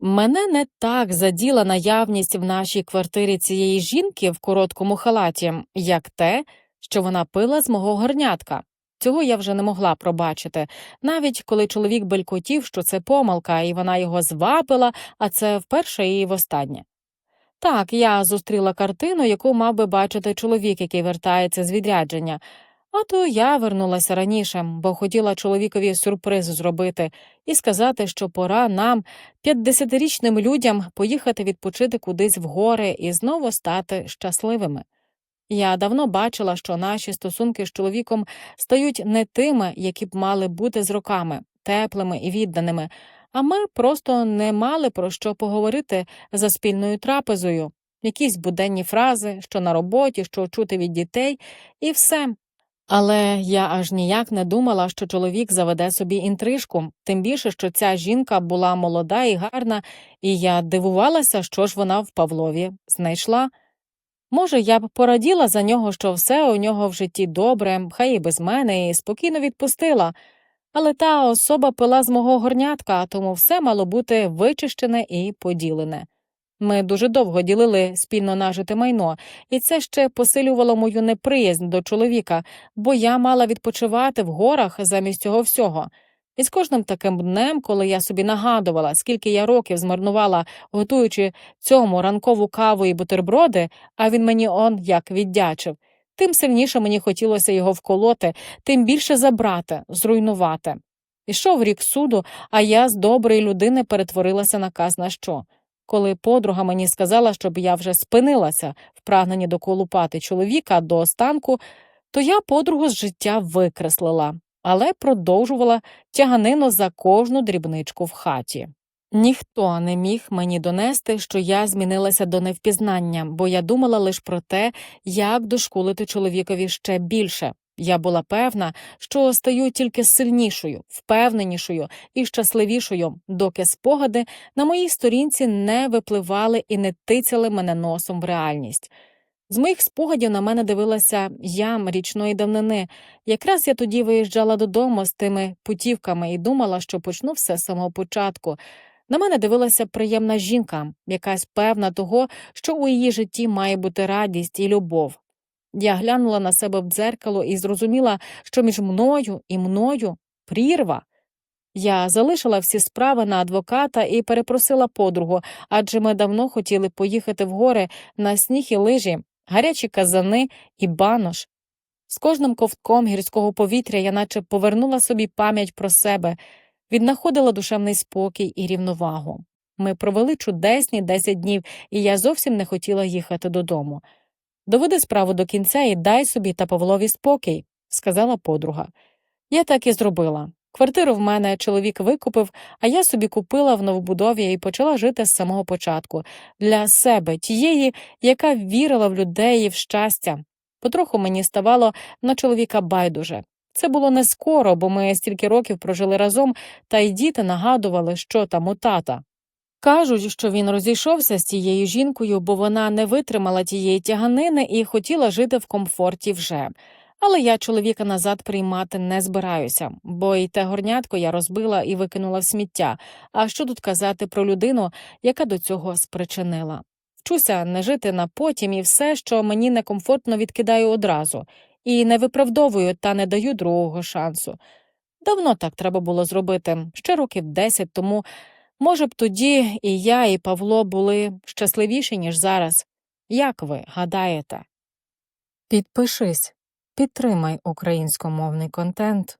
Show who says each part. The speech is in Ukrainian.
Speaker 1: Мене не так заділа наявність в нашій квартирі цієї жінки в короткому халаті, як те, що вона пила з мого горнятка. Цього я вже не могла пробачити, навіть коли чоловік белькотів, що це помилка, і вона його звабила, а це вперше і востаннє. Так, я зустріла картину, яку мав би бачити чоловік, який вертається з відрядження. А то я вернулася раніше, бо хотіла чоловікові сюрприз зробити і сказати, що пора нам, 50-річним людям, поїхати відпочити кудись в гори і знову стати щасливими. Я давно бачила, що наші стосунки з чоловіком стають не тими, які б мали бути з роками, теплими і відданими, а ми просто не мали про що поговорити за спільною трапезою, якісь буденні фрази, що на роботі, що чути від дітей, і все. Але я аж ніяк не думала, що чоловік заведе собі інтрижку, тим більше, що ця жінка була молода і гарна, і я дивувалася, що ж вона в Павлові знайшла. Може, я б пораділа за нього, що все у нього в житті добре, хай і без мене, і спокійно відпустила. Але та особа пила з мого горнятка, тому все мало бути вичищене і поділене. Ми дуже довго ділили спільно нажите майно, і це ще посилювало мою неприязнь до чоловіка, бо я мала відпочивати в горах замість цього всього. І з кожним таким днем, коли я собі нагадувала, скільки я років змарнувала, готуючи цьому ранкову каву і бутерброди, а він мені он як віддячив, тим сильніше мені хотілося його вколоти, тим більше забрати, зруйнувати. Ішов рік суду, а я з доброї людини перетворилася на казна що. Коли подруга мені сказала, щоб я вже спинилася в прагненні доколупати чоловіка до останку, то я подругу з життя викреслила, але продовжувала тяганину за кожну дрібничку в хаті. Ніхто не міг мені донести, що я змінилася до невпізнання, бо я думала лише про те, як дошкулити чоловікові ще більше. Я була певна, що стаю тільки сильнішою, впевненішою і щасливішою, доки спогади на моїй сторінці не випливали і не тицяли мене носом в реальність. З моїх спогадів на мене дивилася ям річної давнини. Якраз я тоді виїжджала додому з тими путівками і думала, що почну все з самого початку. На мене дивилася приємна жінка, якась певна того, що у її житті має бути радість і любов. Я глянула на себе в дзеркало і зрозуміла, що між мною і мною прірва. Я залишила всі справи на адвоката і перепросила подругу, адже ми давно хотіли поїхати в гори на сніг і лижі, гарячі казани і банош. З кожним ковтком гірського повітря я наче повернула собі пам'ять про себе, віднаходила душевний спокій і рівновагу. Ми провели чудесні десять днів, і я зовсім не хотіла їхати додому. Доведи справу до кінця і дай собі та Павлові спокій, сказала подруга. Я так і зробила. Квартиру в мене чоловік викупив, а я собі купила в новобудові і почала жити з самого початку для себе, тієї, яка вірила в людей і в щастя. Потроху мені ставало на чоловіка байдуже. Це було не скоро, бо ми стільки років прожили разом, та й діти нагадували, що там у тата. Кажуть, що він розійшовся з цією жінкою, бо вона не витримала тієї тяганини і хотіла жити в комфорті вже. Але я чоловіка назад приймати не збираюся, бо й те горнятко я розбила і викинула в сміття. А що тут казати про людину, яка до цього спричинила? Вчуся не жити на потім і все, що мені некомфортно відкидаю одразу, і не виправдовую та не даю другого шансу. Давно так треба було зробити, ще років десять тому. Може б тоді і я, і Павло були щасливіші, ніж зараз. Як ви гадаєте? Підпишись, підтримай українськомовний контент.